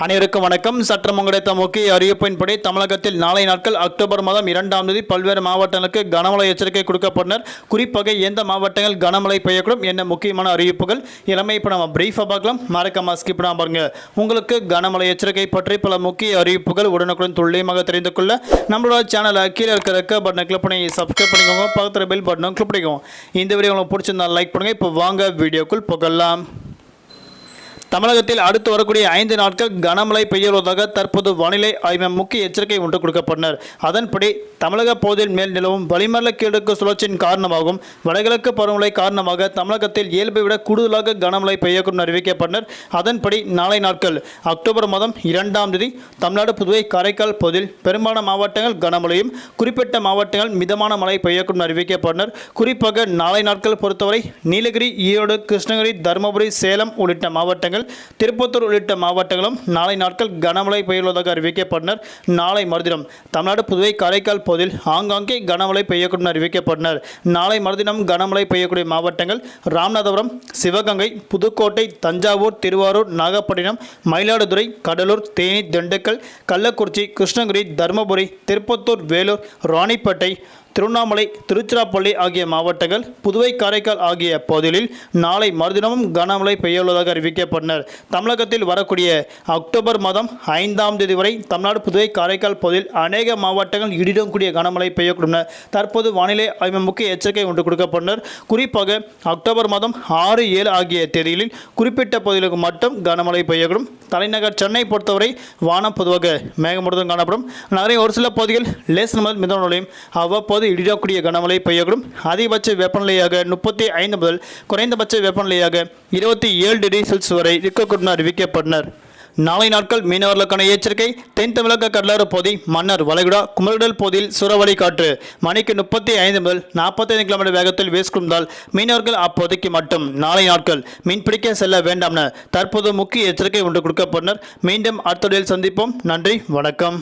அனைவருக்கும் வணக்கம். சற்றம் கிடைத்த முக்கிய அறிவிப்பின்படி தமிழகத்தில் நாளை நாட்கள் அக்டோபர் மாதம் இரண்டாம் தேதி பல்வேறு மாவட்டங்களுக்கு கனமழை எச்சரிக்கை கொடுக்கப்பட்டனர். குறிப்பாக எந்த மாவட்டங்கள் கனமழை பெய்யக்கூடும் என்ன முக்கியமான அறிவிப்புகள் இளமை இப்போ நம்ம பிரீஃபாக பார்க்கலாம். மறக்காம ஸ்கிப் பண்ணாம பாருங்க. உங்களுக்கு கனமழை எச்சரிக்கை பற்றி பல முக்கிய அறிவிப்புகள் உடனுக்குடன் துல்லியமாக தெரிந்து கொள்ள நம்மளோட சேனலை கீழே இருக்கிற ரெக்க பட்டனை கிளிக் பண்ணி சப்ஸ்கிரைப் பண்ணிக்கோங்க. பக்கத்தில் பெல் பட்டனும் கிளிக் பண்ணிக்கோங்க. இந்த வீடியோ உங்களுக்கு பிடிச்சிருந்தா லைக் பண்ணுங்க. இப்போ வாங்க வீடியோக்குள் புகழலாம் தமிழகத்தில் அடுத்து வரக்கூடிய ஐந்து நாட்கள் கனமழை பெய்யுவதாக தற்போது வானிலை ஆய்வு முக்கிய எச்சரிக்கை ஒன்று கொடுக்கப்பட்டனர். அதன்படி தமிழக பகுதியில் மேல் நிலவும் வளிமண்டல கீழக்கு சுழற்சியின் காரணமாகவும் வடகிழக்கு பருவமழை காரணமாக தமிழகத்தில் இயல்பை விட கூடுதலாக கனமழை பெய்யக்கும் அறிவிக்கப்பட்டனர். அதன்படி நாளை நாட்கள் அக்டோபர் மாதம் இரண்டாம் தேதி தமிழ்நாடு புதுவை காரைக்கால் பகுதியில் பெரும்பாலான மாவட்டங்கள் கனமழையும் குறிப்பிட்ட மாவட்டங்கள் மிதமான மழை பெய்யக்கும் அறிவிக்கப்பட்டனர். குறிப்பாக நாளை நாட்கள் பொறுத்தவரை நீலகிரி ஈரோடு கிருஷ்ணகிரி தருமபுரி சேலம் உள்ளிட்ட மாவட்டங்கள் திருப்பத்தூர் உள்ளிட்ட மாவட்டங்களும் நாளை நாட்கள் கனமழை பெய்யுள்ளதாக அறிவிக்கப்பட்டனர் நாளை மறுதினம் தமிழ்நாடு புதுவை காரைக்கால் பகுதியில் ஆங்காங்கே கனமழை பெய்யக்கூடும் அறிவிக்கப்பட்டனர் நாளை மறுதினம் கனமழை பெய்யக்கூடிய மாவட்டங்கள் ராமநாதபுரம் சிவகங்கை புதுக்கோட்டை தஞ்சாவூர் திருவாரூர் நாகப்பட்டினம் மயிலாடுதுறை கடலூர் தேனி திண்டுக்கல் கள்ளக்குறிச்சி கிருஷ்ணகிரி தருமபுரி திருப்பத்தூர் வேலூர் ராணிப்பேட்டை திருவண்ணாமலை திருச்சிராப்பள்ளி ஆகிய மாவட்டங்கள் புதுவை காரைக்கால் ஆகிய பகுதிகளில் நாளை மறுதினமும் கனமழை பெய்யுள்ளதாக அறிவிக்கப்பட்டனர். தமிழகத்தில் வரக்கூடிய அக்டோபர் மாதம் ஐந்தாம் தேதி வரை தமிழ்நாடு புதுவை காரைக்கால் பகுதியில் அநேக மாவட்டங்கள் இடிடம் கூடிய கனமழை பெய்யக்கூடும் தற்போது வானிலை ஆய்வு முக்கிய எச்சரிக்கை ஒன்று கொடுக்கப்பட்டனர். குறிப்பாக அக்டோபர் மாதம் ஆறு ஏழு ஆகிய தேதிகளில் குறிப்பிட்ட பகுதிகளுக்கு மட்டும் கனமழை பெய்யக்கூடும். தலைநகர் சென்னை பொறுத்தவரை வானம் பொதுவாக மேகமூட்டத்துடன் காணப்படும். நகரின் ஒரு சில பகுதிகள் லேசன் முதல் மிதமான அவ்வப்போது அதாவது இடிடக்கூடிய கனமழை பெய்யக்கூடும். அதிகபட்ச வெப்பநிலையாக முப்பத்தி ஐந்து முதல் குறைந்தபட்ச வெப்பநிலையாக இருபத்தி ஏழு டிகிரி செல்சியஸ் வரை இருக்கக்கூடும் அறிவிக்கப்பட்டனர். நாளை நாட்கள் மீனவர்களுக்கான எச்சரிக்கை. தென் தமிழக கடலோர பகுதி மன்னர் வளைகுடா குமரடல் பகுதியில் சுறவழி காற்று. மணிக்கு முப்பத்தி ஐந்து முதல் நாற்பத்தைந்து கிலோமீட்டர் வேகத்தில் வீசுகின்றால் மீனவர்கள் அப்போதைக்கு மட்டும் நாளை நாட்கள் மீன்பிடிக்க செல்ல வேண்டாம் என தற்போது முக்கிய எச்சரிக்கை ஒன்று கொடுக்கப்பட்டனர். மீண்டும் அடுத்த சந்திப்போம். நன்றி வணக்கம்.